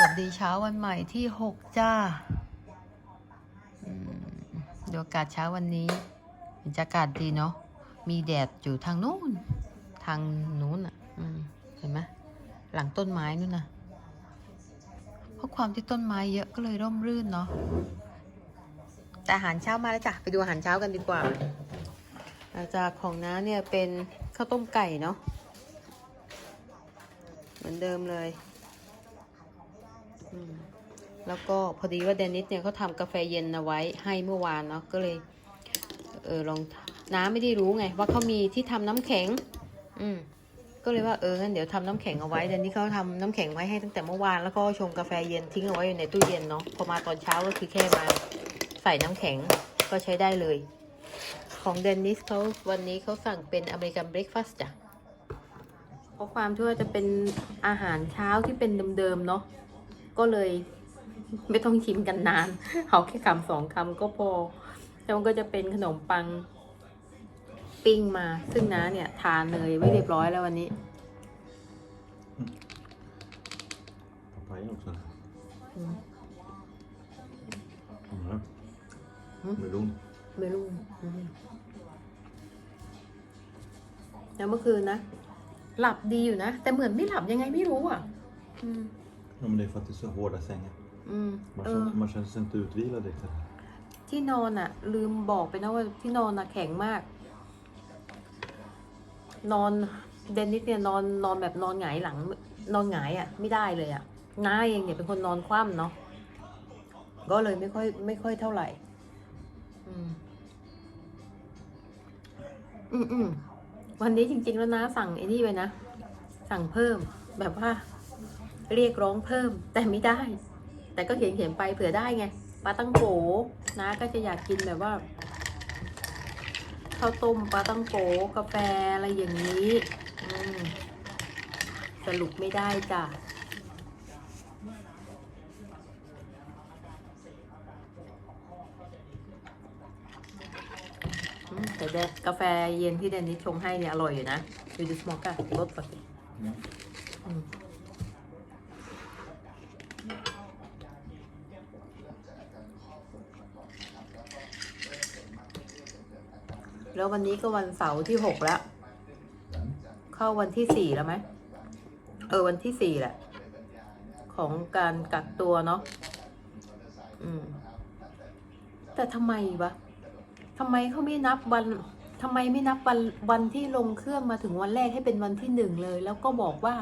วัสดีเช้าวันใหม่ที่หกจ้าดูอากาศเช้าวันนี้บรรยากาศดีเนาะ มีแดดอยู่ทางนู้น ทางนู้นอะเห็นไหมหลังต้นไม้นู่นนะเพราะความที่ต้นไม้เยอะก็เลยร่มรื่นเนาะ แต่อาหารเช้ามาแล้วจ้ะ ไปดูอาหารเช้ากันดีกว่าอาจากของน้าเนี่ยเป็นข้าวต้มไก่เนาะ เหมือนเดิมเลย แล้วก็พอดีว่าเดนิสเนี่ยเขาทำกาแฟเย็นเอาไว้ให้เมื่อวานเนาะก็เลยเออลองน้าไม่ได้รู้ไง ว่าเขามีที่ทำน้ำแข็ง อืมก็เลยว่าเอองั้นเดี๋ยวทำน้ำแข็งเอาไว้เดนนี่เขาทำน้ำแข็งไว้ให้ตั้งแต่เมื่อวานแล้วก็ชงกาแฟเย็นทิ้งเอาไว้อยู่ในตู้เย็นเนาะพอมาตอนเช้าก็คือแค่มาใส่น้ำแข็งก็ใช้ได้เลย ของเดนนิสเขาวันนี้เขาสั่งเป็นอเมริกันเบรคฟาสต์จ้ะเพราะความที่ว่าจะเป็นอาหารเช้าที่เป็นเดิมๆเนาะก็เลย ไม่ต้องชิมกันนาน เอาแค่คำสองคำก็พอ แล้วมันก็จะเป็นขนมปังปิ้งมา ซึ่งน้าเนี่ยทานเนยไว้เรียบร้อยแล้ววันนี้ Papaya också. อืม Mm. Mm. Melon. ไม่รู้อืมแล้วเมื่อคืนนะ หลับดีอยู่นะ แต่เหมือนไม่หลับยังไงไม่รู้อะ อืม Ja, men det är för att det är så hårda sängar. อืม Man เออ känner, man känner sig inte utvilad riktigt. ที่นอนอะลืมบอกไปนะว่าที่นอนอะแข็งมาก นอนเดนนิสเนี่ยนอนนอนแบบนอนหงายหลัง นอนหงายอะไม่ได้เลยอะน้าเองเนี่ยเป็นคนนอนคว่ำเนาะก็เลยไม่ค่อยไม่ค่อยเท่าไหร่ อืม อืมอืมวันนี้จริง ๆ แล้วนะสั่งไอ้นี่ไปนะ สั่งเพิ่ม แบบว่า เรียกร้องเพิ่มแต่ไม่ได้ แต่ก็เขียนเขียนๆไปเผื่อได้ไงปลาตั้งโกนะก็จะอยากกินแบบว่าข้าวต้มปลาตั้งโกกาแฟอะไรอย่างนี้สรุปไม่ได้จ้ะแต่กาแฟเย็นที่เดนนิสชงให้เนี่ยอร่อยอยู่นะดูดูสโมกอะรสปกติ Mm. อืม แล้ววันนี้ก็วันเสาร์ที่หกแล้ว เข้าวันที่สี่แล้วไหมเออวันที่สี่แหละ ของการกักตัวเนาะอืม แต่ทำไมวะทำไมเขาไม่นับวันทำไมไม่นับวันวันที่ลงเครื่องมาถึงวันแรกให้เป็นวันที่หนึ่งเลย แล้วก็บอกว่า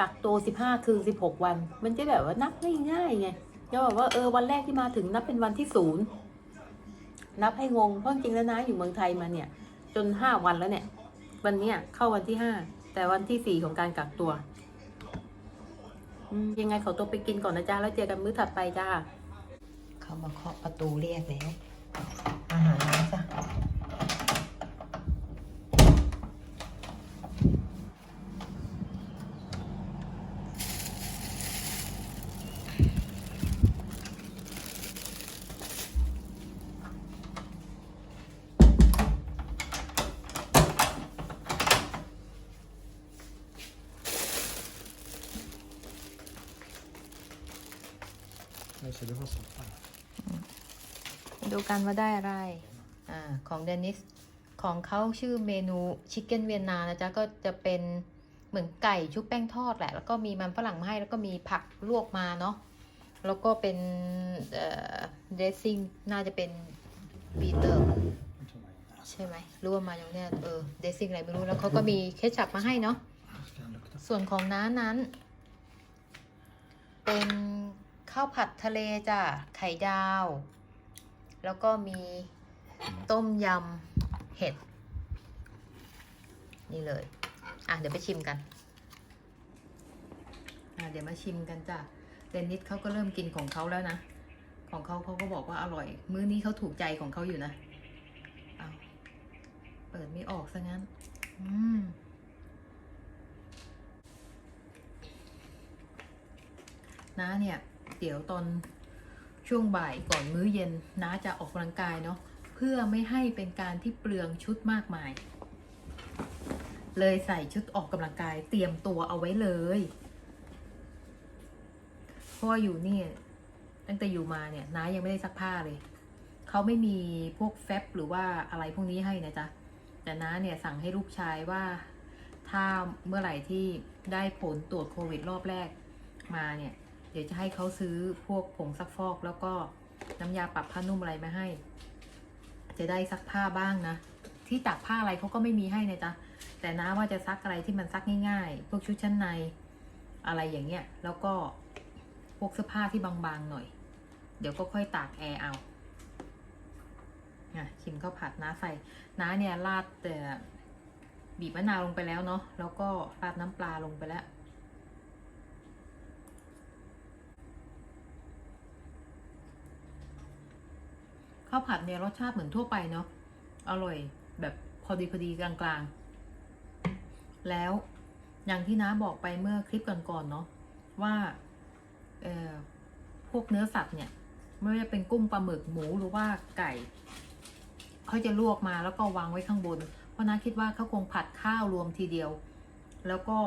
กักตัวสิบห้าคืนสิบหกวัน มันจะแบบว่านับง่ายๆไงจะบอกว่าเออวันแรกที่มาถึงนับเป็นวันที่ศูนย์ นับให้งงเพราะจริงแล้วนะอยู่เมืองไทยมาเนี่ย จนห้าวันแล้วเนี่ย วันเนี้ยเข้าวันที่ห้าแต่วันที่สี่ของการกักตัวยังไงขอตัวไปกินก่อนนะจ๊ะแล้วเจอกันมื้อถัดไปจ้าเขามาเคาะประตูเรียกแล้วอาหารมาจ้ะ Jag ser det var soppa. ดูกันว่าได้อะไร อ่า ของเดนิส ของเขาชื่อเมนูชิคเก้นเวียนนานะจ๊ะ ก็จะเป็นเหมือนไก่ชุบแป้งทอดแหละ แล้วก็มีมันฝรั่งมาให้ แล้วก็มีผักลวกมาเนาะ แล้วก็เป็น เอ่อเดซซิ่ง น่าจะเป็นบีเตอร์ ใช่ไหมรู้ว่ามาอย่างเนี้ยเออ เดซซิ่งอะไรไม่รู้ แล้วเขาก็มีเคชัพมาให้เนาะ ส่วนของน้านั้น เป็น ข้าวผัดทะเลจ้ะ ไข่ดาว แล้วก็มีต้มยำเห็ด นี่เลย อะ เดี๋ยวไปชิมกัน อะ เดี๋ยวมาชิมกันจ้ะเดนนิสเขาก็เริ่มกินของเขาแล้วนะ ของเขาเขาก็บอกว่าอร่อย มื้อนี้เขาถูกใจของเขาอยู่นะเอาเปิดไม่ออกซะงั้น อืมน้าเนี่ย เดี๋ยวตอนช่วงบ่ายก่อนมื้อเย็นน้าจะออกกำลังกายเนาะเพื่อไม่ให้เป็นการที่เปลืองชุดมากมาย เลยใส่ชุดออกกำลังกายเตรียมตัวเอาไว้เลยเพราะว่าอยู่นี่ตั้งแต่อยู่มาเนี่ยน้ายังไม่ได้ซักผ้าเลยเขาไม่มีพวกแฟบหรือว่าอะไรพวกนี้ให้นะจ๊ะแต่น้าเนี่ยสั่งให้ลูกชายว่าถ้าเมื่อไหร่ที่ได้ผลตรวจโควิดรอบแรกมาเนี่ย เดี๋ยวจะให้เขาซื้อพวกผงซักฟอกแล้วก็น้ำยาปรับผ้านุ่มอะไรมาให้ จะได้ซักผ้าบ้างนะ ที่ตากผ้าอะไรเขาก็ไม่มีให้นะจ๊ะแต่น้าว่าจะซักอะไรที่มันซักง่าย ๆ พวกชุดชั้นในอะไรอย่างเงี้ย แล้วก็พวกเสื้อผ้าที่บางๆหน่อย เดี๋ยวก็ค่อยตากแอร์เอาอะชิมข้าวผัดน้าใส่น้าเนี่ยราดแต่บีบมะนาวลงไปแล้วเนาะแล้วก็ราดน้ำปลาลงไปแล้ว ข้าวผัดเนี่ยรสชาติเหมือนทั่วไปเนาะอร่อยแบบพอดีพอดีกลางๆ แล้วอย่างที่น้าบอกไปเมื่อคลิปก่อนๆเนาะว่าเอ่อพวกเนื้อสัตว์เนี่ย ไม่ว่าจะเป็นกุ้งปลาหมึกหมูหรือว่าไก่เขาจะลวกมาแล้วก็วางไว้ข้างบน เพราะน้าคิดว่าเขาคงผัดข้าวรวมทีเดียว แล้วก็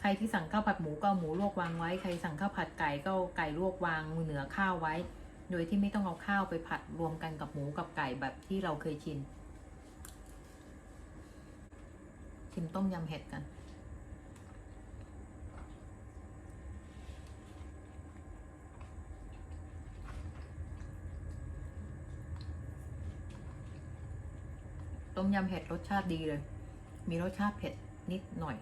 ใครที่สั่งข้าวผัดหมูก็หมูลวกวางไว้ ใครสั่งข้าวผัดไก่ก็ไก่ลวกวางเหนือข้าวไว้ โดยที่ไม่ต้องเอาข้าวไปผัดรวมกันกับหมูกับไก่แบบที่เราเคยชินชิมต้มยำเห็ดกันต้มยำเห็ดรสชาติดีเลย มีรสชาติเผ็ดนิดหน่อย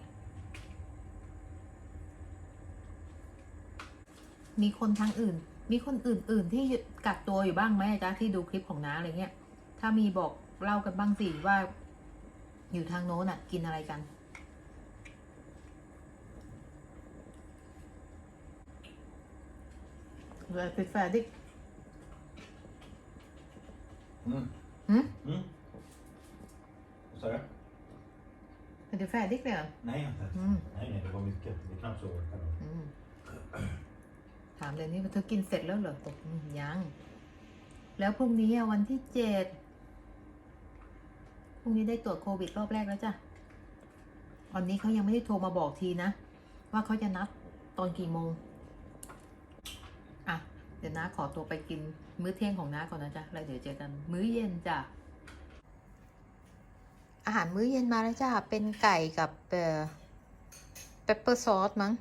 มีคนทางอื่น มีคนอื่น ๆ ที่กักตัวอยู่บ้างไหมจ๊ะที่ดูคลิปของน้าอะไรเงี้ย ถ้ามีบอกเล่ากันบ้างสิว่า อยู่ทางโน้นอะ กินอะไรกันเลยเป็นแฟดิก Mm. Mm. Mm. Vad sa du? เป็นแฟดิกเลยเหรอ Nej, inte. Mm. Nej, nej, det var mycket. Det är knappt så. jag kan- อืม ถามเลยนี่เธอกินเสร็จแล้วเหรอบอกยัง แล้วพรุ่งนี้วันที่เจ็ดพรุ่งนี้ได้ตรวจโควิดรอบแรกแล้วจ้ะวันนี้เขายังไม่ได้โทรมาบอกทีนะ ว่าเขาจะนัดตอนกี่โมง อะ เดี๋ยวน้าขอตัวไปกินมื้อเที่ยงของน้าก่อนนะจ๊ะแล้วเดี๋ยวเจอกัน มื้อเย็นจ้ะ อาหารมื้อเย็นมาแล้วจ้ะ เป็นไก่กับเปปเปอร์ซอสมั้ง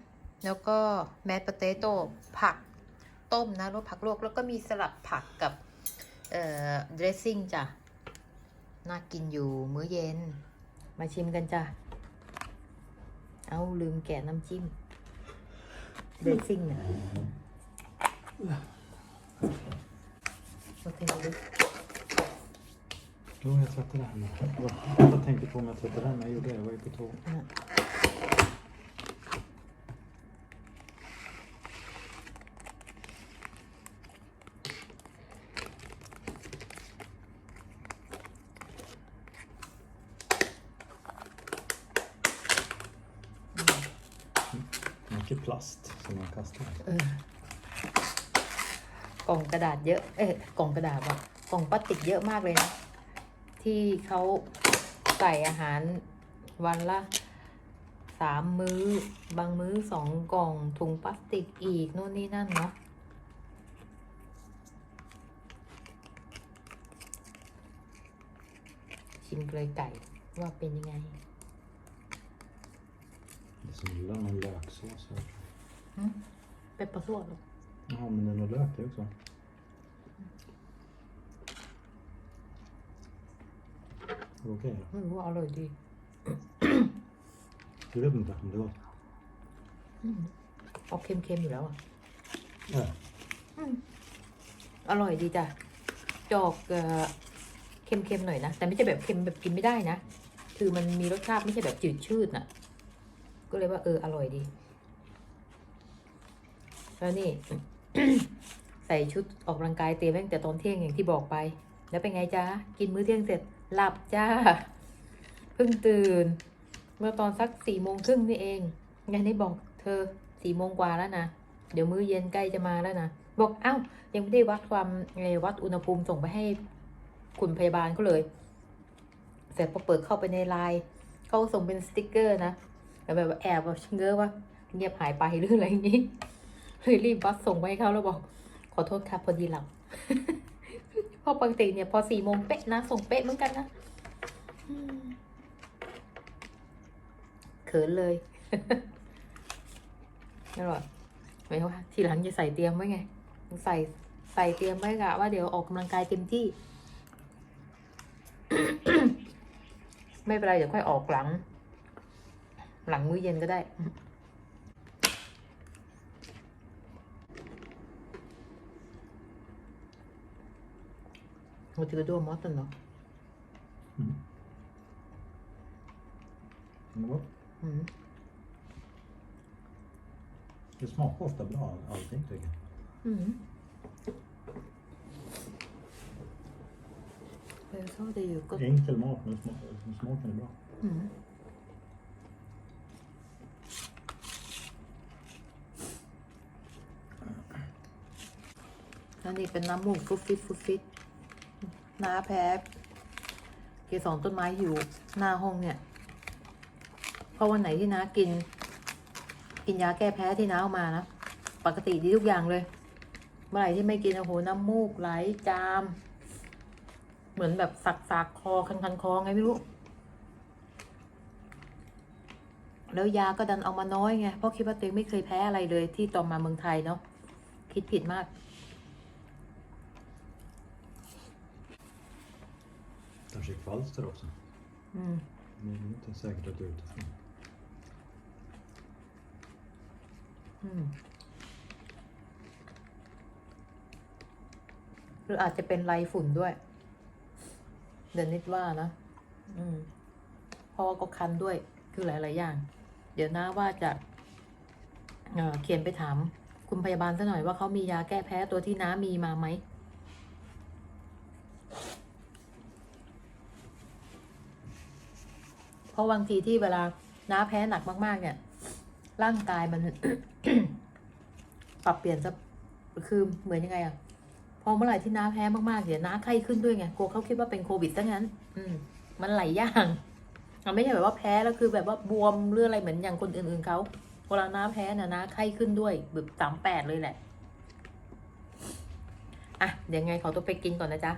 แล้วก็แมสปเตโต้ผักต้มนะรสผักลวกแล้วก็มีสลัดผักกับเอ่อเดรสซิ่งจ้ะ น่ากินอยู่มื้อเย็น มาชิมกันจ้ะ เอาลืมแกะน้ำจิ้มเดรสซิ่งเนี่ยโอเคดู Jo, jag tvättade henne. Jag tänkte på om jag tvättade henne. Jag gjorde det. Jag var ju på tå. อะ Mycket plast som man kastar. เออกล่องกระดาษเยอะ เอ๊ะกล่องกระดาษว่ะกล่องพลาสติกเยอะมากเลยนะ ที่เขาใส่อาหารวันละสามมื้อ บางมื้อสองกล่องถุงพลาสติกอีกโน่นนี่นั่นเนาะชิมเลยไก่ว่าเป็นยังไง Det är som gillar någon löksås. Här. เป็นปลาสวดหรอ Ja, men det är nog lök i också. Är det okej då? ไม่รู้ว่าอร่อยดี Du vet inte om det är gott? อืมออกเค็มๆอยู่แล้วอะ Ja. อร่อยดีจ้ะจอกเอ่อเค็มๆหน่อยนะ แต่ไม่ใช่แบบเค็มแบบกินไม่ได้นะ คือมันมีรสชาติไม่ใช่แบบจืดชืดน่ะ ก็เลยว่าเอออร่อยดี แล้วนี่ ใส่ชุดออกกำลังกายเตรียมตั้งแต่ตอนเที่ยงอย่างที่บอกไป แล้วเป็นไงจ๊ะ กินมื้อเที่ยงเสร็จหลับจ้า เพิ่งตื่น เมื่อตอนสักสี่โมงครึ่งนี่เองยายนี่บอกเธอสี่โมงกว่าแล้วนะ เดี๋ยวมื้อเย็นใกล้จะมาแล้วนะ บอกเอ้า ยังไม่ได้วัดความเอ่อวัดอุณหภูมิส่งไปให้คุณพยาบาลเขาเลย เสร็จพอเปิดเข้าไปในไลน์เขาส่งเป็นสติกเกอร์นะแต่แบบแอบแบบเงื้อว่าเงียบหายไปหรืออะไรอย่างนี้ เลยรีบวัดส่งไปให้เขาแล้วบอก ขอโทษครับพอดีหลับเพราะปกติเนี่ย พอสี่โมงเป๊ะนะ ส่งเป๊ะเหมือนกันนะเขินเลยอร่อยไม่ว่าทีหลังจะใส่เตรียมไว้ไง ใส่ใส่เตรียมไว้กะว่าเดี๋ยวออกกำลังกายเต็มที่ ไม่เป็นไรเดี๋ยวค่อยออกหลัง หลังมื้อเย็นก็ได้ Vad tycker du om maten då? Mm. Den är god. Mm. Det smakar ofta bra allting tycker jag. Mm. Jag sa det ju gott. Enkel mat men smak, smaken är bra. Mm. Nanipen namu, fuffi fuffi. น้าแพ้เกสรต้นไม้อยู่หน้าห้องเนี่ยเพราะวันไหนที่น้ากิน กินยาแก้แพ้ที่น้าเอามานะปกติดีทุกอย่างเลย เมื่อไหร่ที่ไม่กินโอ้โหน้ำมูกไหลจาม เหมือนแบบสักสักคอคันคันคอไงไม่รู้ แล้วยาก็ดันเอามาน้อยไงเพราะคิดว่าตัวเองไม่เคยแพ้อะไรเลยที่ตอนมาเมืองไทยเนาะคิดผิดมาก Kanske kvalster också. อืม Det är inte säkert att det är utifrån. อืมหรืออาจจะเป็นไรฝุ่นด้วย เดี๋ยวนิดว่านะ อืมเพราะว่าก็คันด้วย คือหลาย ๆ อย่าง เดี๋ยวนะว่าจะเอ่อเขียนไปถาม คุณพยาบาลซะหน่อยว่าเขามียาแก้แพ้ตัวที่น้ามีมาไหม เพ ราะบางทีที่เวลาน้าแพ้หนักมาก ๆ เนี่ย ร่างกายมัน ปรับเปลี่ยนจะคือเหมือนยังไงอะพอเมื่อไหร่ที่น้าแพ้มากๆเดี๋ยวน้าไข้ขึ้นด้วยไงกลัวเขาคิดว่าเป็นโควิดซะงั้น อืม มันหลายอย่างมันไม่ใช่แบบว่าแพ้แล้วคือแบบว่าบวมหรืออะไรเหมือนอย่างคนอื่นๆเขาเวลาน้าแพ้เนี่ยน้าไข้ขึ้นด้วยแบบสามแปดเลยแหละอะเดี๋ยวไงขอตัวไปกินก่อนนะจ๊ะ